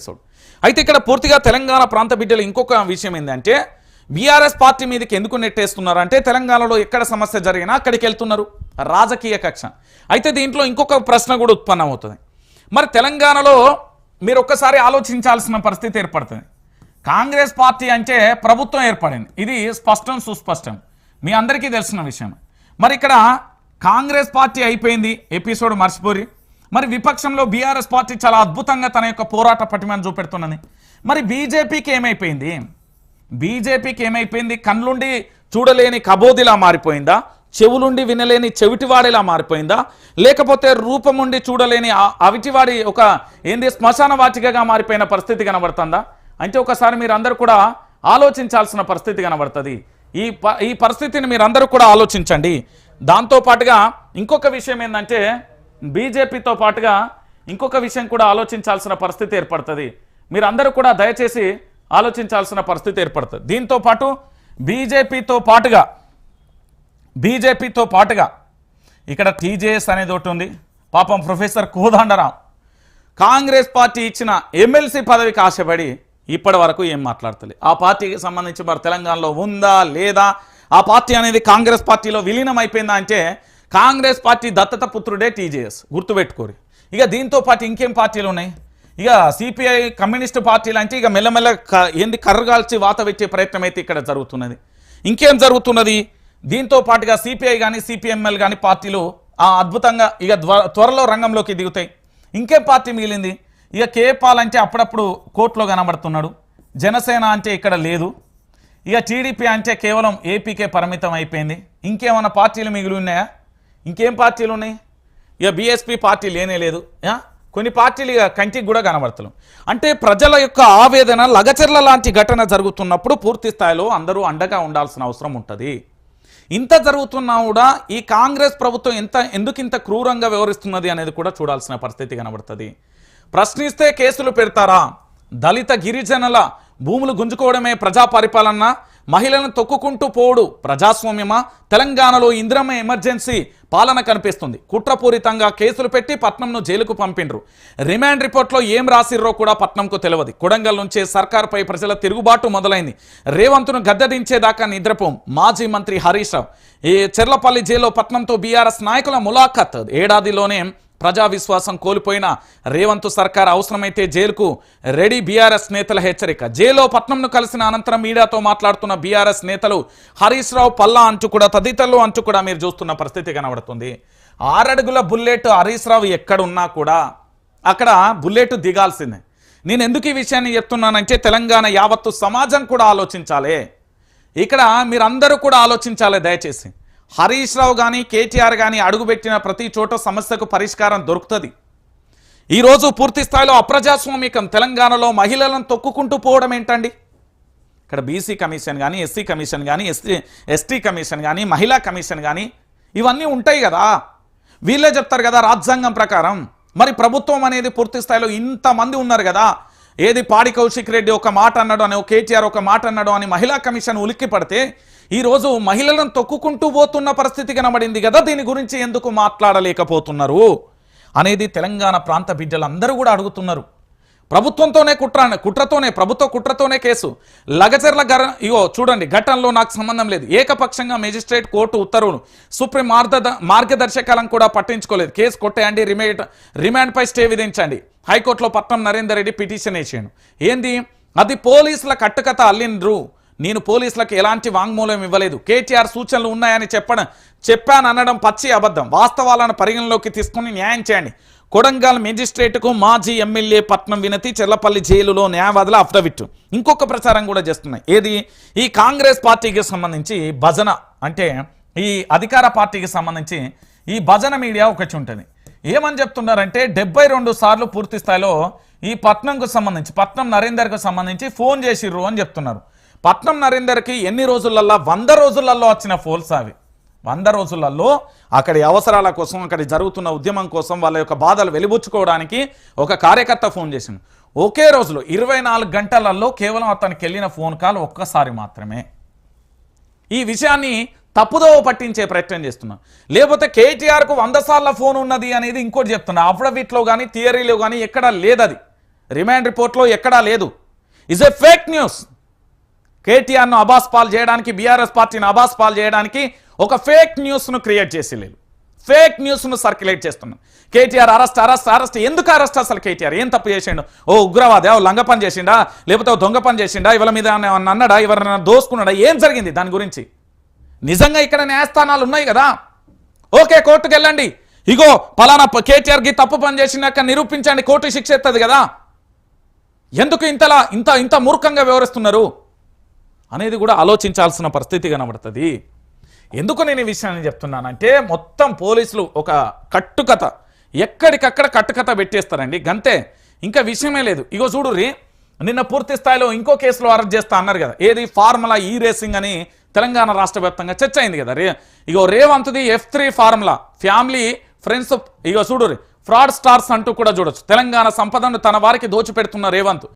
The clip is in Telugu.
చేస్తాడు అయితే ఇక్కడ పూర్తిగా తెలంగాణ ప్రాంత బిడ్డలు ఇంకొక విషయం ఏంటంటే బీఆర్ఎస్ పార్టీ మీదకి ఎందుకు నెట్టేస్తున్నారు అంటే తెలంగాణలో ఎక్కడ సమస్య జరిగినా అక్కడికి వెళ్తున్నారు. రాజకీయ కక్ష. అయితే దీంట్లో ఇంకొక ప్రశ్న కూడా ఉత్పన్నం అవుతుంది మరి తెలంగాణలో మీరు ఒక్కసారి ఆలోచించాల్సిన పరిస్థితి ఏర్పడుతుంది. కాంగ్రెస్ పార్టీ అంటే ప్రభుత్వం ఏర్పడింది. ఇది స్పష్టం సుస్పష్టం. మీ అందరికీ తెలిసిన విషయం. మరి ఇక్కడ కాంగ్రెస్ పార్టీ అయిపోయింది. ఎపిసోడ్ మర్చిపోరి. మరి విపక్షంలో బీఆర్ఎస్ పార్టీ చాలా అద్భుతంగా తన యొక్క పోరాట పటిమను చూపెడుతున్నది. మరి బీజేపీకి ఏమైపోయింది? బీజేపీకి ఏమైపోయింది? కళ్ళుండి చూడలేని కబోదిలా మారిపోయిందా? చెవులుండి వినలేని చెవిటివాడిలా మారిపోయిందా? లేకపోతే రూపముండి చూడలేని అవిటివాడి ఒక ఏంది శ్మశాన వాచికగా మారిపోయిన పరిస్థితి కనబడుతుందా? అంటే ఒకసారి మీరందరూ కూడా ఆలోచించాల్సిన పరిస్థితి కనబడుతుంది. ఈ ప ఈ పరిస్థితిని మీరందరూ కూడా ఆలోచించండి. దాంతో పాటుగా ఇంకొక విషయం ఏంటంటే బీజేపీతో పాటుగా ఇంకొక విషయం కూడా ఆలోచించాల్సిన పరిస్థితి ఏర్పడుతుంది. మీరందరూ కూడా దయచేసి ఆలోచించాల్సిన పరిస్థితి ఏర్పడుతుంది. దీంతో పాటు బీజేపీతో పాటుగా బీజేపీతో పాటుగా ఇక్కడ టీజేఎస్ అనేది ఒకటి ఉంది. పాపం ప్రొఫెసర్ కోదండరాం కాంగ్రెస్ పార్టీ ఇచ్చిన ఎమ్మెల్సీ పదవికి ఆశపడి ఇప్పటి వరకు ఏం మాట్లాడతలే. ఆ పార్టీకి సంబంధించి మరి తెలంగాణలో ఉందా లేదా? ఆ పార్టీ అనేది కాంగ్రెస్ పార్టీలో విలీనం అయిపోయిందా అంటే కాంగ్రెస్ పార్టీ దత్తత పుత్రుడే టీజేఎస్. గుర్తుపెట్టుకోరు. ఇక దీంతో పాటు ఇంకేం పార్టీలు ఉన్నాయి ఇక సిపిఐ కమ్యూనిస్ట్ పార్టీలు అంటే ఇక మెల్లమెల్ల ఏంది కర్రగాల్చి వాత పెట్టే ప్రయత్నం అయితే ఇక్కడ జరుగుతున్నది. ఇంకేం జరుగుతున్నది? దీంతో పాటుగా సిపిఐ కానీ సిపిఎంఎల్ కానీ పార్టీలు అద్భుతంగా ఇక త్వరలో రంగంలోకి దిగుతాయి. ఇంకేం పార్టీ మిగిలింది? ఇక కేపాల్ అంటే అప్పుడప్పుడు కోర్టులో కనబడుతున్నాడు. జనసేన అంటే ఇక్కడ లేదు. ఇక టీడీపీ అంటే కేవలం ఏపీకే పరిమితం అయిపోయింది. ఇంకేమైనా పార్టీలు మిగిలి ఉన్నాయా? ఇంకేం పార్టీలు ఉన్నాయి? ఇక బీఎస్పీ పార్టీ లేనే లేదు. కొన్ని పార్టీలు ఇక కంటికి కూడా కనబడతలేం అంటే ప్రజల యొక్క ఆవేదన లగచర్ల లాంటి ఘటన జరుగుతున్నప్పుడు పూర్తి స్థాయిలో అందరూ అండగా ఉండాల్సిన అవసరం ఉంటుంది. ఇంత జరుగుతున్నా కూడా ఈ కాంగ్రెస్ ప్రభుత్వం ఎంత ఎందుకు ఇంత క్రూరంగా వ్యవహరిస్తున్నది అనేది కూడా చూడాల్సిన పరిస్థితి కనబడుతుంది. ప్రశ్నిస్తే కేసులు పెడతారా? దళిత గిరిజనుల భూములు గుంజుకోవడమే ప్రజా పరిపాలన మహిళలను తొక్కుకుంటూ పోడు ప్రజాస్వామ్యమా? తెలంగాణలో ఇందిరమ్మ ఎమర్జెన్సీ పాలన కనిపిస్తుంది. కుట్రపూరితంగా కేసులు పెట్టి పట్నంను జైలుకు పంపిండ్రు. రిమాండ్ రిపోర్ట్లో ఏం రాసిర్రో కూడా పట్నంకు తెలియదు కొడంగల్ నుంచే సర్కార్పై ప్రజల తిరుగుబాటు మొదలైంది. రేవంత్ను గద్దెదించేదాకా నిద్రపోం. మాజీ మంత్రి హరీష్ రావు. ఈ చెర్లపల్లి జైల్లో పట్నంతో బీఆర్ఎస్ నాయకుల ములాఖత్. ఏడాదిలోనే ప్రజా విశ్వాసం కోల్పోయిన రేవంత్ సర్కార్ అవసరమైతే జైలుకు రెడీ బీఆర్ఎస్ నేతల హెచ్చరిక. జైల్లో పట్నంను కలిసిన అనంతరం మీడియాతో మాట్లాడుతున్న బీఆర్ఎస్ నేతలు హరీష్ రావు పల్లా అంటూ కూడా తదితరులు అంటూ కూడా మీరు చూస్తున్న పరిస్థితి కనబడుతుంది. ఆరడుగుల బుల్లెట్ హరీష్ రావు ఎక్కడున్నా కూడా అక్కడ బుల్లెట్ దిగాల్సిందే. నేను ఎందుకు ఈ విషయాన్ని చెప్తున్నానంటే తెలంగాణ యావత్తు సమాజం కూడా ఆలోచించాలి. ఇక్కడ మీరందరూ కూడా ఆలోచించాలి దయచేసి. హరీష్ రావు కానీ కేటీఆర్ కానీ అడుగుపెట్టిన ప్రతి చోట సమస్యకు పరిష్కారం దొరుకుతుంది. ఈరోజు పూర్తి స్థాయిలో అప్రజాస్వామికం తెలంగాణలో మహిళలను తొక్కుకుంటూ పోవడం ఏంటండి? ఇక్కడ బీసీ కమిషన్ కానీ ఎస్సీ కమిషన్ కానీ ఎస్టీ ఎస్టీ కమిషన్ కానీ మహిళా కమిషన్ కానీ ఇవన్నీ ఉంటాయి కదా. వీళ్ళే చెప్తారు కదా రాజ్యాంగం ప్రకారం. మరి ప్రభుత్వం అనేది పూర్తి స్థాయిలో ఇంతమంది ఉన్నారు కదా. ఏది పాడి కౌశిక్ రెడ్డి ఒక మాట అన్నాడు అని కేటీఆర్ ఒక మాట అన్నాడు అని మహిళా కమిషన్ ఉలిక్కి పడితే ఈరోజు మహిళలను తొక్కుకుంటూ పోతున్న పరిస్థితి కనబడింది కదా దీని గురించి ఎందుకు మాట్లాడలేకపోతున్నారు? అనేది తెలంగాణ ప్రాంత బిడ్డలందరూ కూడా అడుగుతున్నారు. ప్రభుత్వంతోనే కుట్ర కుట్రతోనే ప్రభుత్వ కుట్రతోనే కేసు. లగచర్ల గర ఇగో చూడండి ఘటనలో నాకు సంబంధం లేదు. ఏకపక్షంగా మెజిస్ట్రేట్ కోర్టు ఉత్తర్వులు. సుప్రీం మార్గద మార్గదర్శకాలను కూడా పట్టించుకోలేదు. కేసు కొట్టేయండి రిమాండ్ రిమాండ్పై స్టే విధించండి. హైకోర్టులో పట్నం నరేందర్ రెడ్డి పిటిషన్ వేసాను ఏంది? అది పోలీసుల కట్టుకథ అల్లిండ్రు. నేను పోలీసులకు ఎలాంటి వాంగ్మూలం ఇవ్వలేదు. కేటీఆర్ సూచనలు ఉన్నాయని చెప్పడం చెప్పాననడం పచ్చి అబద్ధం. వాస్తవాలను పరిగణలోకి తీసుకుని న్యాయం చేయండి. కొడంగల్ మెజిస్ట్రేట్కు మాజీ ఎమ్మెల్యే పట్నం వినతి చెల్లపల్లి జైలులో న్యాయవాదుల అఫిడవిట్. ఇంకొక ప్రచారం కూడా చేస్తున్నాయి. ఏది? ఈ కాంగ్రెస్ పార్టీకి సంబంధించి భజన. అంటే ఈ అధికార పార్టీకి సంబంధించి ఈ భజన మీడియా ఒకటి ఉంటుంది. ఏమని చెప్తున్నారంటే డెబ్బై రెండు సార్లు పూర్తి స్థాయిలో ఈ పట్నంకు సంబంధించి పట్నం నరేందర్కు సంబంధించి ఫోన్ చేసిర్రు అని చెప్తున్నారు. పట్నం నరేందర్కి ఎన్ని రోజులల్లో వంద రోజులలో వచ్చిన ఫోన్స్ అవి. వంద రోజులలో అక్కడి అవసరాల కోసం అక్కడి జరుగుతున్న ఉద్యమం కోసం వాళ్ళ యొక్క బాధలు వెలిబుచ్చుకోవడానికి ఒక కార్యకర్త ఫోన్ చేసింది ఒకే రోజులో ఇరవై నాలుగు గంటలలో కేవలం అతనికి వెళ్ళిన ఫోన్ కాల్ ఒక్కసారి మాత్రమే. ఈ విషయాన్ని తప్పుదోవ పట్టించే ప్రయత్నం చేస్తున్నా. లేకపోతే కేటీఆర్కు వంద సార్ల ఫోన్ ఉన్నది అనేది ఇంకోటి చెప్తున్నా. అఫిడవిట్లో కానీ థియరీలో కానీ ఎక్కడ లేదది. రిమాండ్ రిపోర్ట్లో ఎక్కడా లేదు. ఇజ్ ఏ ఫేక్ న్యూస్ కేటీఆర్ను అబాస్ పాల్ చేయడానికి బీఆర్ఎస్ పార్టీని అబాస్ పాల్ చేయడానికి ఒక ఫేక్ న్యూస్ను క్రియేట్ చేసి లేదు. ఫేక్ న్యూస్ను సర్క్యులేట్ చేస్తున్నాం. KTR arrest arrest arrest. ఎందుకు అరెస్ట్ అసలు కేటీఆర్? ఏం తప్పు చేసిండు? ఓ ఉగ్రవాది ఓ లంగ పని చేసిండా? లేకపోతే ఓ దొంగ పని చేసిండా? ఇవాళ మీద అన్నాడా? ఎవరైనా దోసుకున్నాడా? ఏం జరిగింది దాని గురించి? నిజంగా ఇక్కడ న్యాయస్థానాలు ఉన్నాయి కదా. ఓకే కోర్టుకు వెళ్ళండి. ఇగో పలానా కేటీఆర్కి తప్పు పని చేసినాక నిరూపించండి. కోర్టు శిక్ష ఎత్తది కదా. ఎందుకు ఇంతలా ఇంత ఇంత మూర్ఖంగా వివరిస్తున్నారు అనేది కూడా ఆలోచించాల్సిన పరిస్థితి కనబడుతుంది. ఎందుకు నేను ఈ విషయాన్ని చెప్తున్నానంటే మొత్తం పోలీసులు ఒక కట్టుకథ ఎక్కడికక్కడ కట్టుకథ పెట్టేస్తారండి. గంతే ఇంకా విషయమే లేదు. ఇగో చూడుర్రి నిన్న పూర్తి స్థాయిలో ఇంకో కేసులో అరెస్ట్ చేస్తా అన్నారు కదా. ఏది ఫార్ములా ఈ రేసింగ్ అని తెలంగాణ రాష్ట్ర వ్యాప్తంగా చర్చ అయింది కదా రే. ఇగో రేవంత్ది F three formula family friends ఇగో చూడు ఫ్రాడ్ స్టార్స్ అంటూ కూడా చూడొచ్చు. తెలంగాణ సంపదను తన వారికి దోచిపెడుతున్న రేవంత్.